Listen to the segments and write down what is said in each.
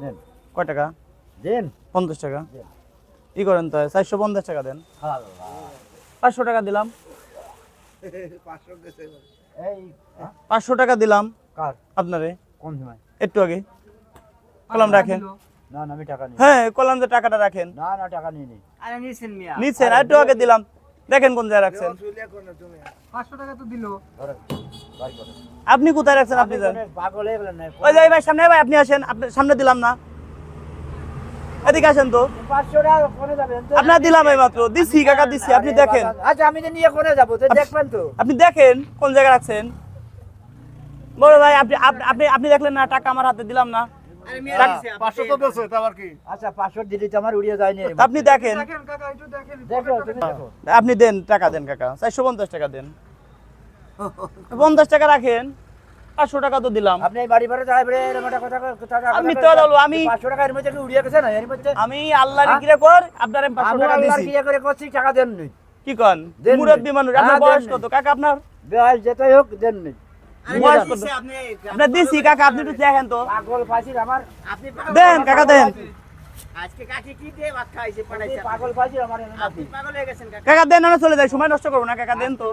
দেন। কয় টাকা? দেন। পঞ্চাশ টাকা। দেন। ই করেন তো চারশো পঞ্চাশ টাকা দেন। পাঁচশো টাকা দিলাম। হ্যাঁ? পাঁচশো টাকা দিলাম। কার? আপনারে। কোন সময়? একটু আগে। কলাম রাখেন। না না আমি টাকা নিই হ্যাঁ কলাম যে টাকাটা রাখেন। না না টাকা নিই নি আরে নিছেন মিয়া। নিচ্ছেন আর একটু আগে দিলাম। দেখেন কোন জায়গায় রাখছেন। আপনি কোথায় রাখছেন আপনি ওই যাই ভাই সামনে ভাই আপনি আসেন আপনার সামনে দিলাম না। এদিকে আসেন তো? আপনার দিলাম এই মাত্র দিচ্ছি কাকা দিচ্ছি আপনি দেখেন। আচ্ছা আমি যে নিয়ে কোনে যাব দেখবেন তো আপনি দেখেন কোন জায়গায় রাখছেন। বড় ভাই আপনি আপনি আপনি দেখলেন না টাকা আমার হাতে দিলাম না। দিছে, আপনি- পাঁচশো তো দেছে এটা আবার কি? আচ্ছা আপনি দেখেন। দেখেন কাকা একটু দেখেন দেখো তুমি দেখো। আপনি দেন টাকা দেন কাকা চারশো পঞ্চাশ টাকা দেন। পঞ্চাশ টাকা রাখেন পাঁচশো টাকা তো দিলাম। আপনি বাড়ি ভাড়া আমি মিথ্যা বলব, আমি- পাঁচশো টাকা এর মধ্যে কি উড়িয়ে গেছে না? এর মধ্যে আমি আল্লাহর কিরে কর আপনার আমি পাঁচশো টাকা দিছি। কিয়ে করে করছি টাকা দেন কি কন। মুরব্বী মানুষ আপনার হ্যাঁ, বয়স কত? কাকা আপনার বেহাল যেটাই হোক দেন আপনার দিছি কাকা আপনি একটু দেখেন তো। পাগল ফাঁসির আমার আপনি দেন কাকা দেন। আজকে কাকে কি দিয়ে ভাত খাইছে পাঠাইছে আপনি? পাগল ফাঁসির আমার আপনি পাগল হয়ে গেছেন কাকা। কাকা দেন আমরা চলে যাই। সময় নষ্ট করব না কাকা দেন তো।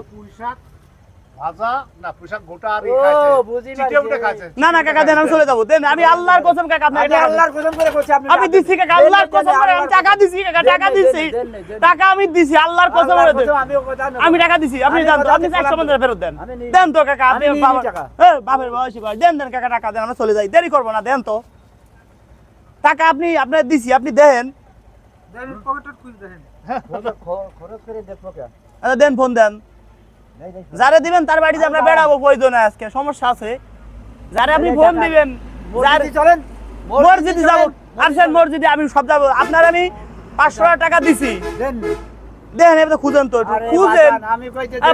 না পুঁইশাক গোটা আর ও, বুঝি চিটে উঠে পারছি। খাইছে। না না কাকা দেন আমি চলে যাব। দেন আমি আল্লাহর কসম কাকা আপনাকে টাকা আল্লাহর কসম করে করছি আপনি আমি দিছি কাকা আল্লাহর কসম করে আমি টাকা দিছি কাকা টাকা দিছি। দেন, দেন, দেন। টাকা আমি দিছি আল্লাহর কসম করে দেন। কসম, আমিও কথা নেব। আমি টাকা দিছি আপনি দেন ফেরত দেন। দেন তো কাকা আপনি আমি নিই নি বাবা- টাকা। এ, বাপের বয়সী বয়স দেন দেন কাকা টাকা দেন আমরা চলে যাই দেরি করব না দেন তো। টাকা আপনি আপনার দিছি আপনি দেন। দেন পকেটে খুঁজ দেখেন খরচ- করে? আচ্ছা, দেন ফোন দেন। যারে দিবেন তার বাড়িতে আমরা বেড়াবো প্রয়োজন আজকে সমস্যা আছে। যারে আপনি ফোন দিবেন চলেন। মসজিদে যাব। আসেন মসজিদে আমি সব যাব। আপনার আমি পাঁচশো টাকা দিছি। দেন। নি। দেখেন এবার খুঁজেন তো খুঁজেন। আমি।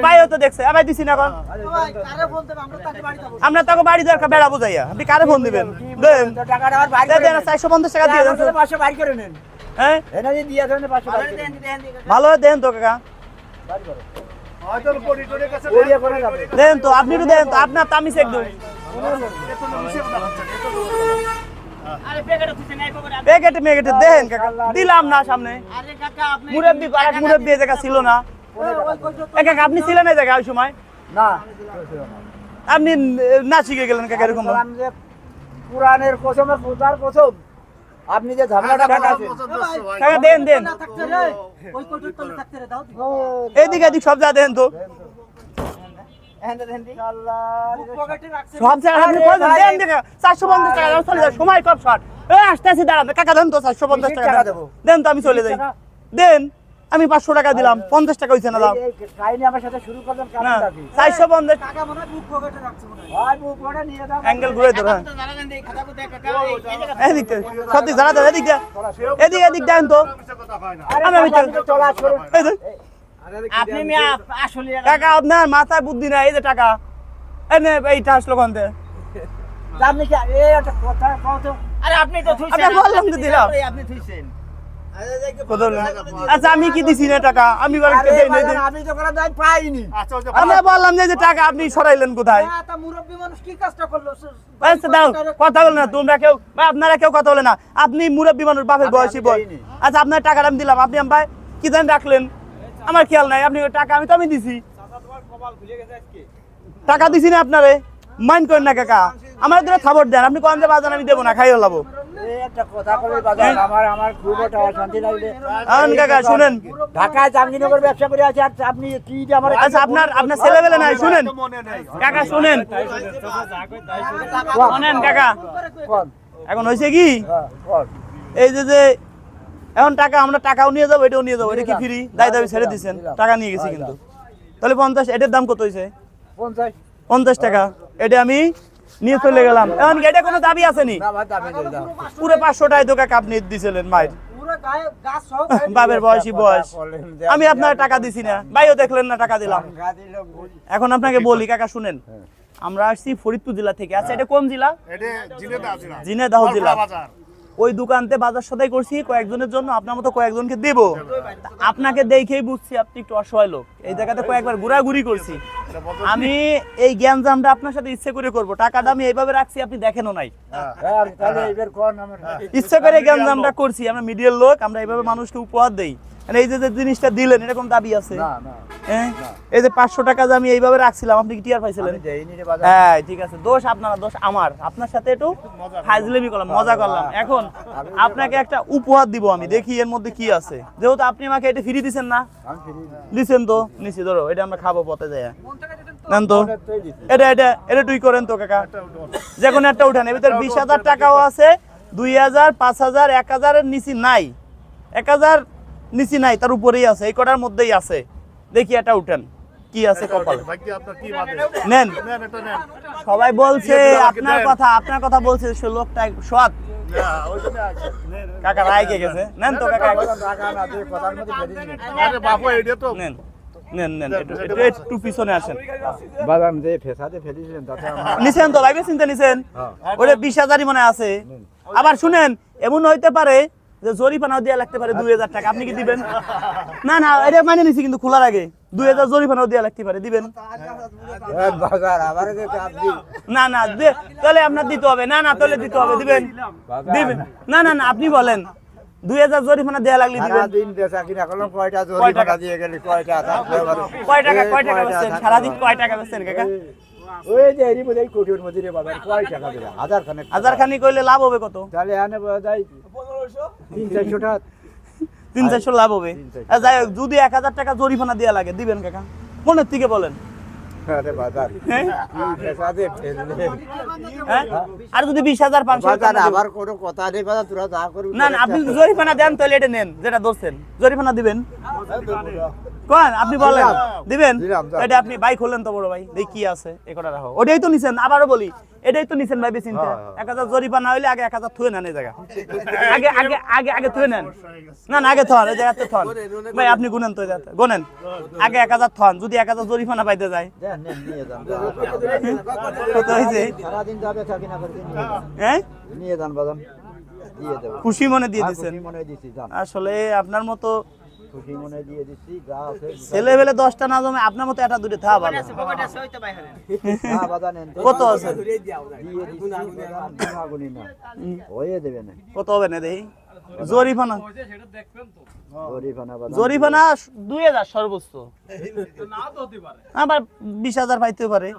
ভাইও তো দেখছে। আবার দিছি না এখন। ভাই। কারে আমরা তাকে বাড়ি যাব। আমরা তোকে বাড়ি দরকার বেড়াবো যাইয়া। আপনি কারে ফোন দিবেন? দেন। তো, টাকাটা আবার বাইর দেন করে নেন। চারশো পঞ্চাশ টাকা দিয়ে দেন পাঁচশো বাইর করে নেন। হ্যাঁ? ভালো দেন তো কাকা। দেন তো আপনি একটু দেন তো আপনার তামিস একদম। প্যাকেটে মেকেটে দেন কাকা। দিলাম না সামনে। মুরব্বি আরেক মুরব্বি জায়গা ছিল না। কাকা আপনি ছিলেন এই জায়গায় ওই সময়? না। আপনি না শিখে গেলেন কাকা এরকম। পুরাণের কসমের পূজার কসম আপনি যে ঝামেলাটা টাকা দেন দেন। না থাকতে ওই কোটির তলে থাকতে রে দাও। এদিকে এদিক সব যা দেন তো। সময় কম শর্ট। এ আসতেছি দাঁড়াবে কাকা দেন তো চারশো পঞ্চাশ টাকা টাকা দেন। দেবো? দেন তো আমি চলে যাই। দেন। আমি পাঁচশো টাকা দিলাম পঞ্চাশ টাকা হয়েছে না কি? চারশো পঞ্চাশ। টাকা হয় অ্যাঙ্গেল ঘুরে ধরো এদিক এদিক। এদিক এদিক দেন তো। হয় কাকা আপনার মাথায় বুদ্ধি নাই এই যে টাকা। এই নে, এইটা আসলো কোনতে আপনি কি কথা আরে আপনি তো আপনি বললাম তো দিলাম। আপনি থুইছেন? আচ্ছা আমি কি দিছি না টাকা? আমি বলে আরে দেই নাই বাজান, আমি তো কোনো দায় পাইনি। আচ্ছা আমি বললাম যে টাকা আপনি সরাইলেন কোথায়? তা মুরব্বি মানুষ কি কাজটা করল? আচ্ছা দাও কথা বলে না তোমরা কেউ আপনারা কেউ কথা বলে না। আপনি মুরব্বী মানুষ বাপের বয়সী বয়স আচ্ছা আপনার টাকাটা আমি দিলাম। আপনি আমার কি জানি রাখলেন? আমার খেয়াল নাই। আপনি টাকা আমি তো আমি দিছি। টাকা দিছি না আপনারে? মাইন্ড করেন না কাকা। আমার দিলে খাবার দেন। আপনি কোন যে বাজান আমি দেবো না খাইও লাবো। শুনেন। ঢাকায় জাহাঙ্গীরনগর ব্যবসা করে আছে আর আপনি কি আমার আচ্ছা আপনার আপনার ছেলেবেলে নাই শুনেন। কাকা শুনেন। শুনেন কাকা। এখন হয়েছে কি? হ্যাঁ, এই যে যে এখন টাকা আমরা টাকাও নিয়ে যাব এটাও নিয়ে যাব এটা কি। ফ্রি দায় দাবি ছেড়ে দিচ্ছেন টাকা নিয়ে গেছি হ্যাঁ, কিন্তু। তাহলে পঞ্চাশ এটার দাম কত হয়েছে? পঞ্চাশ। পঞ্চাশ টাকা। এটা আমি নিয়ে চলে গেলাম। এখন এটা কোনো দাবি আসেনি। না ভাই দাবি নেই দাও পুরো পাঁচশো টাকা আপনি দিয়েছিলেন মায়ের বাপের বয়সী বয়স। আমি আপনার টাকা দিছি না। ভাইও দেখলেন না টাকা দিলাম। এখন আপনাকে বলি কাকা শুনেন। হ্যাঁ। আমরা আসছি ফরিদপুর জেলা থেকে। আচ্ছা এটা কোন জেলা? এটা জিনেদা আছে জেলা। ওই দোকানতে বাজার সদাই করছি কয়েকজনের জন্য আপনার মতো কয়েকজনকে দেব। আপনাকে দেখেই বুঝছি আপনি একটু অসহায় লোক। এই জায়গাতে কয়েকবার ঘোরাঘুরি করছি। আমি এই জ্ঞানজামটা আপনার সাথে ইচ্ছে করে করব। টাকাটা আমি এইভাবে রাখছি আপনি দেখেনও নাই। হ্যাঁ, তাহলে এবার কোন আমার ইচ্ছে করে জ্ঞানজামটা করছি আমরা মিডিয়ার লোক আমরা এইভাবে মানুষকে উপহার দেই। মানে এই যে যে জিনিসটা দিলেন এরকম দাবি আছে? না না। হ্যাঁ এই যে পাঁচশো টাকা যে আমি এইভাবে রাখছিলাম আপনি কি টিয়ার পাইছিলেন? হ্যাঁ ঠিক আছে। দোষ আপনার দোষ আমার। আপনার সাথে একটু ফাজলেমি করলাম। মজা করলাম। এখন আপনাকে একটা উপহার দিব আমি দেখি এর মধ্যে কি আছে। যেহেতু আপনি আমাকে এটা ফ্রি দিছেন না। আমি ফিরি দিছেন তো? নিছি ধরো এটা আমরা খাব পথে যায় নেন তো। এটা এটা এটা তুই করেন তো কাকা। যে কোনো একটা উঠান এর ভিতরে বিশ হাজার টাকাও আছে দুই হাজার পাঁচ হাজার এক হাজারের নিচি নাই। এক হাজার নিচি নাই তার উপরেই আছে এই কটার মধ্যেই আছে। দেখি এটা উঠেন কি আছে কপাল? আপনার মানে নেন। নেন। এটা নেন। সবাই বলছে আপনার কথা আপনার কথা বলছে সে লোকটা সৎ। কাকা রায়কে গেছে? নেন তো কাকা। এটা তো। নেন নেন নেন একটু একটু- একটু পিছনে আসেন। বাদাম দিয়ে ফেসাতে ফেলিছিলেন তাতে নিছেন তো ভাইবে চিন্তা নিছেন? হ্যাঁ। বিশ হাজারই মনে আছে। আবার শুনেন এমন হইতে পারে যে জরিপানাও দেওয়া লাগতে পারে দুই হাজার টাকা আপনি কি দিবেন? না না এটা মানে নিছি কিন্তু খোলার আগে। দুই হাজার জরিপানাও দেওয়া লাগতে পারে দিবেন? না না তাহলে আপনার দিতে হবে। না না তাহলে দিতে হবে দিবেন? দিবেন। না না না আপনি বলেন। দুই হাজার জরিমানা দেওয়া লাগলে দিবেন? সারাদিন বেচা কিনা করলাম কয়টা দিয়ে গেলি? কয়টা? কয় টাকা কয় টাকা বেচছেন? সারাদিন কয় টাকা বেচছেন কাকা? ওই যে এরই কোটির মধ্যে রে বাজার কয় টাকা দিলা? হাজার খানেক হাজার খানি করলে লাভ হবে কত? তাহলে আনে যায় তিন চারশো টাকা। তিন চারশো লাভ হবে। আর যাই হোক যদি এক হাজার টাকা জরিমানা দেওয়া লাগে দিবেন কাকা। মনের থেকে বলেন। আরে বাজার। হ্যাঁ? হ্যাঁ? আর যদি বিশ হাজার পাঁচশো আবার কোনো কথা নেই বাজার তোরা যা করবি। না না আপনি জরিমানা দেন তাহলে এটা নেন যেটা ধরছেন। জরিমানা দিবেন। কোন আপনি বলেন। দিবেন? এটা আপনি বাইক হলেন তো বড় ভাই। দেখি কি আছে এ কটা রাখো। ওটাই তো নিছেন আবারও বলি এটাই তো নিছেন ভাই চিন্তা। হ্যাঁ, হ্যাঁ। এক হাজার জরিমানা হইলে আগে এক হাজার থুয়ে নেন এই জায়গা। আগে আগে আগে আগে থুয়ে নেন। না না আগে থন এই জায়গাতে থন। ভাই আপনি গুনেন তো জায়গাতে। গোনেন। আগে এক হাজার থন যদি এক হাজার জরিমানা পাইতে যায়। কত হয়েছে? সারাদিন যাবে থাকি না করে নিয়ে যান। হ্যাঁ নিয়ে যান খুশি মনে দিয়ে আর দিচ্ছেন মনে আসলে আপনার মতো ছেলে বেলে দশটা না জমে আপনার মতো একটা দুটো থা ভালো। কত আছে? দিয়ে দিচ্ছি বাজান, গুনাগুনি না দেবে না। কত হবে না দেখি জরিফানা। জরিফানা দুই হাজার সর্বোচ্চ। আবার বিশ হাজার পাইতে পারে।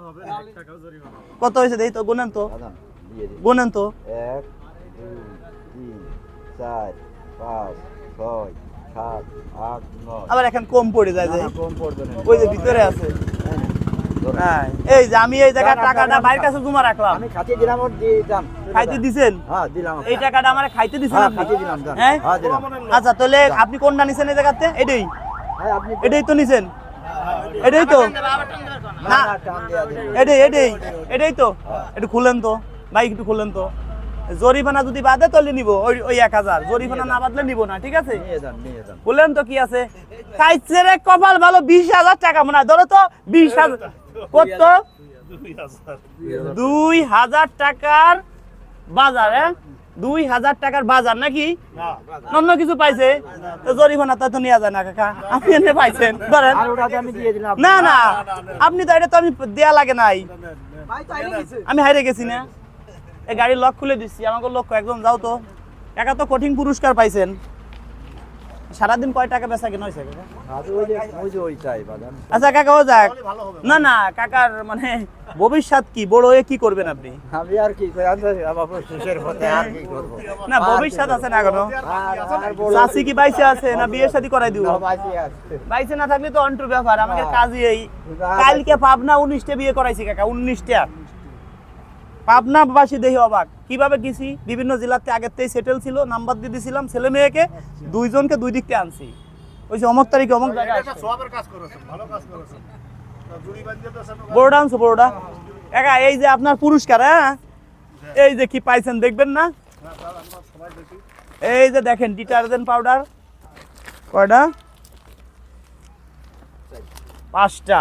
কত হয়েছে দেখি তো? গুনেন তো। গুনেন তো। এক দুই তিন চার পাঁচ ছয় সাত আট নয়। আবার এখন কম পড়ে যায় যে। কম পড়বে না। ওই যে ভিতরে আছে। হ্যাঁ, এই যে আমি এই টাকাটা। বাইরের কাছে জমা রাখলাম। আমি খাতে দিলাম ওর দিয়ে খাইতে দিছেন? হ্যাঁ দিলাম। এই টাকাটা আমার খাইতে দিছেন হ্যাঁ আপনি? খাতে দিলাম হ্যাঁ? হ্যাঁ দিলাম। আচ্ছা তাহলে আপনি কোনটা নিছেন এই জায়গাতে? এটাই। হ্যাঁ আপনি এটাই তো নিছেন। এটাই তো। না এটাই এটাই। এটাই তো। একটু খুলেন তো। বাইক একটু খুলেন তো। জরিমানা যদি বাদে তাহলে নিব ওই ওই এক হাজার। জরিমানা না বাদলে নিব না ঠিক আছে? বললেন তো কি আছে? কপাল ভালো বিশ হাজার টাকা মনে হয়। ধরো তো বিশ হাজার কত? দুই হাজার। টাকার বাজার হ্যাঁ? দুই হাজার টাকার বাজার নাকি? অন্য কিছু পাইছে? জরিমানা তো নিয়ে যায় না কাকা। আপনি এনে পাইছেন। ধরেন। আর ওটাতে আমি দিয়ে দিলাম। না না। আপনি তো এটা তো আমি দেয়া লাগে নাই। আমি হারিয়ে গেছি না। এই গাড়ির লক খুলে দিচ্ছি আমাকে লক্ষ্য একদম যাও তো। একা তো কঠিন পুরস্কার পাইছেন। সারাদিন কয় টাকা বেচা কেন হয়েছে? আচ্ছা কাকা ও যাক। না? না কাকার মানে ভবিষ্যৎ কি? বড় হয়ে কি করবেন আপনি? আমি আর কি না ভবিষ্যৎ আছে না আর চাষি কি? বাইসে আছে? না বিয়ে শাদী করাই দিব? না, বাইসে না থাকলে তো অন্টুর ব্যাপার আমাকে। কাজই এই। কালকে পাবনা উনিশটা বিয়ে করাইছি কাকা উনিশটা। পাবনা বাসী দেখি অবাক। কীভাবে গেছি? বিভিন্ন জেলাতে আগের থেকে সেটেল ছিল নাম্বার দিয়ে দিয়েছিলাম ছেলে মেয়েকে দুইজনকে দুই দিকতে আনছি। ওই যে অমুক তারিখে অমুক জায়গায় এটা সবের কাজ করেছেন ভালো কাজ করেছেন তা জুড়ি বাঁধিয়ে দিয়েছেন বড়োটা আনছো বড়োটা একা এই যে আপনার পুরস্কার হ্যাঁ? এই যে কি পাইছেন দেখবেন না? হ্যাঁ, এই যে দেখেন ডিটারজেন্ট পাউডার কয়টা? পাঁচটা।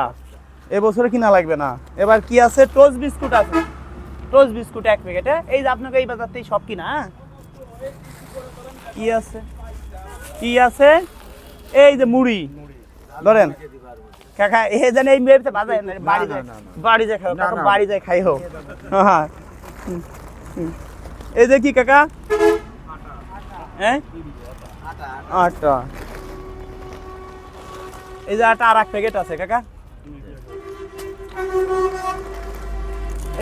এবছরে কিনা লাগবে না। এবার কি আছে? টোস্ট বিস্কুট আছে। টোস্ট বিস্কুট এক প্যাকেটে এই যে আপনাকে এই বাজার থেকে সব কিনা হ্যাঁ? কি আছে? কি আছে? এই যে মুড়ি। ধরেন কাকা এ জানে এই মেয়েতে বাজায় না বাড়ি যায়। বাড়ি যায় খাও কাকা বাড়ি যায় খাই হোক। হ্যাঁ। এই যে কি কাকা? হ্যাঁ? আটা। এই যে আটা আর এক প্যাকেট আছে কাকা।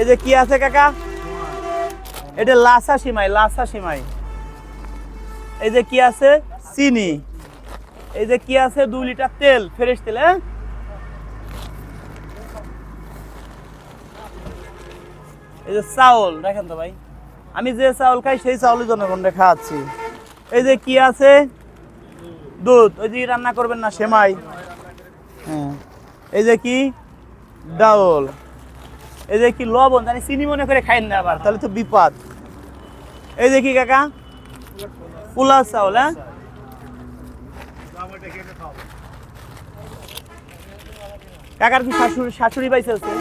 এই যে কি আছে কাকা? এটা লাসা সিমাই লাসা সিমাই। এই যে কি আছে? চিনি। এই যে কি আছে? দুই লিটার তেল, ফ্রেশ তেল হ্যাঁ? এই যে চাউল, দেখেন তো ভাই। আমি যে চাউল খাই, সেই চাউলই জনগণকে খাওয়াচ্ছি। এই যে কি আছে? দুধ। ওই যে রান্না করবেন না, সেমাই। হ্যাঁ। এই যে কি? ডাউল। এই যে কি লবণ জানি চিনি মনে করে খাইন না আবার তাহলে তো বিপদ। এই যে কি কাকা? পোলাও চাউল হ্যাঁ? কাকার কি শাশুড়ি শাশুড়ি বাইসে আছে?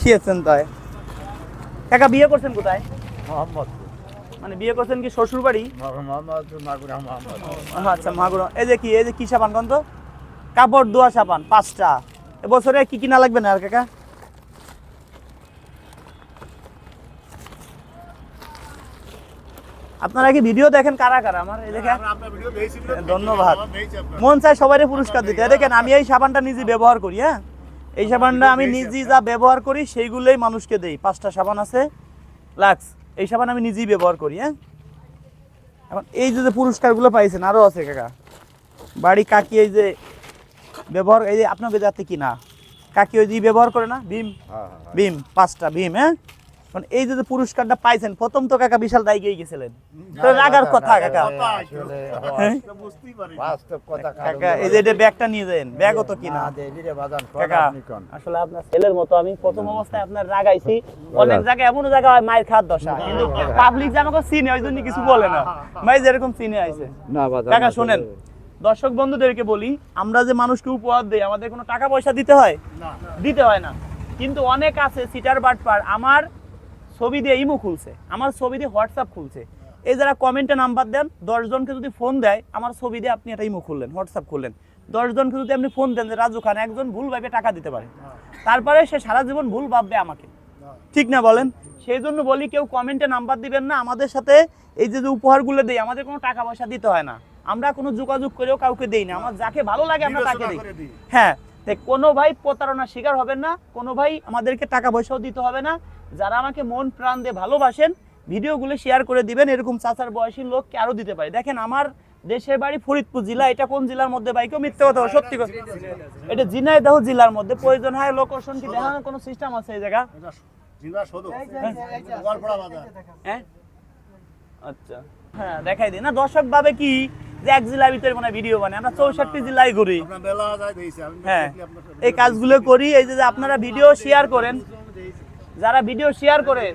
খেয়েছেন তাই? কাকা বিয়ে করছেন কোথায়? মোহাম্মদ মানে বিয়ে করছেন কি শ্বশুর বাড়ি আচ্ছা মাগুর। এই যে কি এই যে কি সাবান কন তো কাপড় ধোয়া সাবান পাঁচটা। এবছরে কি কিনা লাগবে না আর কাকা? আপনারা কি ভিডিও দেখেন কারা কারা? আমার এই দেখেন। বলে ধন্যবাদ। মন চায় সবারই পুরস্কার দিতে। দেখেন আমি এই সাবানটা নিজে ব্যবহার করি হ্যাঁ? এই সাবানটা আমি নিজেই যা ব্যবহার করি সেইগুলোই মানুষকে দেই। পাঁচটা সাবান আছে লাক্স। এই সাবান আমি নিজেই ব্যবহার করি হ্যাঁ? এখন এই যে যে পুরস্কারগুলো পাইছেন আরও আছে কাকা। বাড়ি কাকি এই যে ব্যবহার এই যে আপনাকে যাতে কি না? কাকি ওই যে ব্যবহার করে না? ভীম? ভীম পাঁচটা ভীম হ্যাঁ? এখন এই যে পুরস্কারটা পাইছেন প্রথম তো কাকা বিশাল দায়িত্ব গেছিলেন। রাগার কথা কাকা। আসলে হ্যাঁ? এটা বুঝতেই পারি বাস্তব কথা কাকা এই যে এটা ব্যাগটা নিয়ে যান ব্যাগও তো কিনা? না দেবি রে বাজান কোন? কাকা আসলে আপনার ছেলের মতো আমি প্রথম অবস্থায় আপনার রাগাইছি। অনেক জায়গায় এমন জায়গা হয় মায়ের খাত দশা। কিন্তু পাবলিক যে আমাকে চিনে ওই জন্য কিছু বলে না। মাই যেরকম চিনে আইছে। কাকা শোনেন। দর্শক বন্ধুদেরকে বলি আমরা যে মানুষকে উপহার দেই আমাদের কোনো টাকা পয়সা দিতে হয়? না দিতে হয় না। কিন্তু অনেক আছে সিটার বাটপার আমার ছবি দিয়ে ইমো খুলছে আমার ছবি দিয়ে হোয়াটসঅ্যাপ খুলছে। এই যারা কমেন্টে নাম্বার দেন দশজনকে যদি ফোন দেয় আমার ছবি দিয়ে আপনি একটা ইমো খুললেন হোয়াটসঅ্যাপ খুললেন। দশজনকে যদি আপনি ফোন দেন যে রাজু খান একজন ভুল ভাবে টাকা দিতে পারে। তারপরে সে সারা জীবন ভুল ভাববে আমাকে। ঠিক না বলেন? সেই জন্য বলি কেউ কমেন্টে নাম্বার দিবেন না। আমাদের সাথে এই যে যে উপহারগুলো দেয় আমাদের কোনো টাকা পয়সা দিতে হয় না। আমরা কোনো যোগাযোগ করেও কাউকে দেই না। আমার যাকে ভালো লাগে আমরা তাকে দিই। হ্যাঁ কোনো ভাই প্রতারণার শিকার হবেন না কোনো ভাই আমাদেরকে টাকা পয়সাও দিতে হবে না। যারা আমাকে মন প্রাণ দিয়ে ভালোবাসেন ভিডিওগুলো শেয়ার করে দিবেন এরকম চাচার বয়সী লোককে আরও দিতে পারে। দেখেন আমার দেশের বাড়ি ফরিদপুর জেলা এটা কোন জেলার মধ্যে ভাই? কেউ মিথ্যে কথা সত্যি কথা। এটা ঝিনাইদহ জেলার মধ্যে। প্রয়োজন হয় লোকেশন কি দেখানোর কোনো সিস্টেম আছে এই জায়গা? হ্যাঁ? আচ্ছা। হ্যাঁ দেখাই দিই। না দর্শক ভাবে কি? যে এক জেলার ভিতরে মানে ভিডিও বানায়। আমরা চৌষট্টি জেলায় ঘুরি। হ্যাঁ এই কাজগুলো করি এই যে আপনারা ভিডিও শেয়ার করেন যারা ভিডিও শেয়ার করে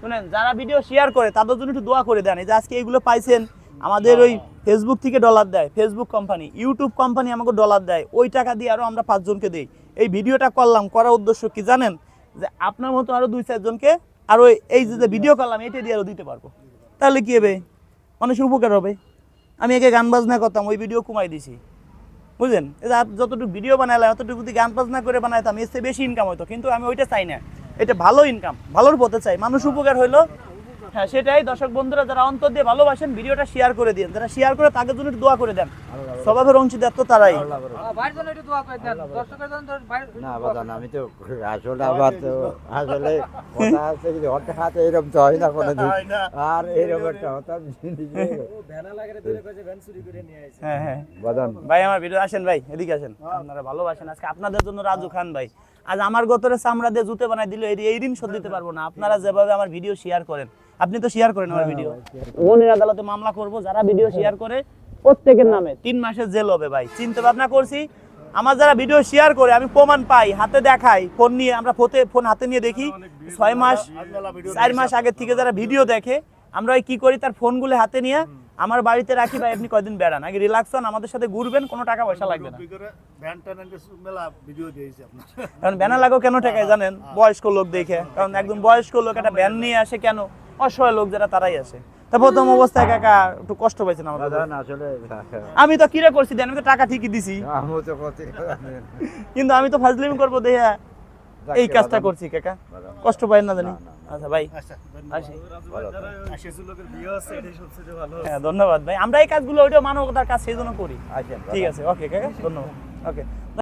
শুনেন যারা ভিডিও শেয়ার করে তাদের জন্য একটু দোয়া করে দেন। এই যে আজকে এইগুলো পাইছেন আমাদের ওই ফেসবুক থেকে ডলার দেয় ফেসবুক কোম্পানি ইউটিউব কোম্পানি আমাকে ডলার দেয়। ওই টাকা দিয়ে আরও আমরা পাঁচজনকে দিই। এই ভিডিওটা করলাম করার উদ্দেশ্য কি জানেন? যে আপনার মতো আরও দুই চারজনকে আরও এই যে যে ভিডিও করলাম এটা দিয়ে আরও দিতে পারব। তাহলে কি হবে? মানুষের উপকার হবে। আমি একে গান বাজনা করতাম, ওই ভিডিও কমাই দিছি। বুঝলেন? যতটুকু ভিডিও বানাইলাম অতটুকু যদি গান বাজনা করে বানাইতাম, এর চেয়ে বেশি ইনকাম হতো কিন্তু আমি ওইটা চাই না। এটা ভালো ইনকাম ভালোর পথে চাই। মানুষ উপকার হইল। হ্যাঁ সেটাই দর্শক বন্ধুরা, যারা অন্তর দিয়ে ভালোবাসেন ভিডিওটা শেয়ার করে দিন যারা শেয়ার করে, তাদের জন্য দোয়া করে দেন। স্বভাবের অংশীদার তো তারাই। না আমি তো আসলে আবার তো আসলে কথা আছে যে হঠাৎ হাতে এরকম তো হয় না হয় আর এরকম একটা হঠাৎ হ্যাঁ হ্যাঁ। ভাই আমার ভিডিও আসেন ভাই এদিকে আসেন। আপনারা ভালোবাসেন। আজকে আপনাদের জন্য রাজু খান ভাই। আজ আমার গতরে চামড়া দিয়ে জুতে বানাই দিল এই এই ঋণ শোধ দিতে পারব না। আপনারা যেভাবে আমার ভিডিও শেয়ার করেন আপনি তো শেয়ার করেন আমার ভিডিও। মনের আদালতে মামলা করব যারা ভিডিও শেয়ার করে প্রত্যেকের নামে। তিন মাসের জেল হবে ভাই। চিন্তা ভাবনা করছি, আমার যারা ভিডিও শেয়ার করে, আমি প্রমাণ পাই, হাতে দেখাই ফোন নিয়ে, আমরা ফোতে ফোন হাতে নিয়ে দেখি। ছয় মাস, চার মাস আগের থেকে যারা ভিডিও দেখে, আমরা কি করি, তার ফোনগুলো হাতে নিয়ে, আমার বাড়িতে রাখি ভাই, আপনি কয়দিন বেড়ান? আগে রিল্যাক্স হন, আমাদের সাথে ঘুরবেন, কোনো টাকা পয়সা লাগবে না। কারণ ব্যানা লাগো কেন ঠেকায় জানেন? বয়স্ক লোক দেখে। কারণ একদম বয়স্ক লোক, একটা ব্যান নিয়ে আসে কেন? অসহায় লোক যারা, তারাই আসে। তা প্রথম অবস্থায় কাকা একটু কষ্ট পাইছেন আমার আসলে আমি তো কিরে করছি দেন আমি তো টাকা ঠিকই দিছি। কিন্তু আমি তো ফাজলিমি করব দেয়া এই কাজটা করছি কাকা। কষ্ট পাই না জানি। আচ্ছা ভাই। আচ্ছা ভালো হ্যাঁ ধন্যবাদ ভাই। আমরা এই কাজগুলো ওইটা মানবতার কাজ সেই জন্য করি। ঠিক আছে ওকে কাকা ধন্যবাদ। ওকে।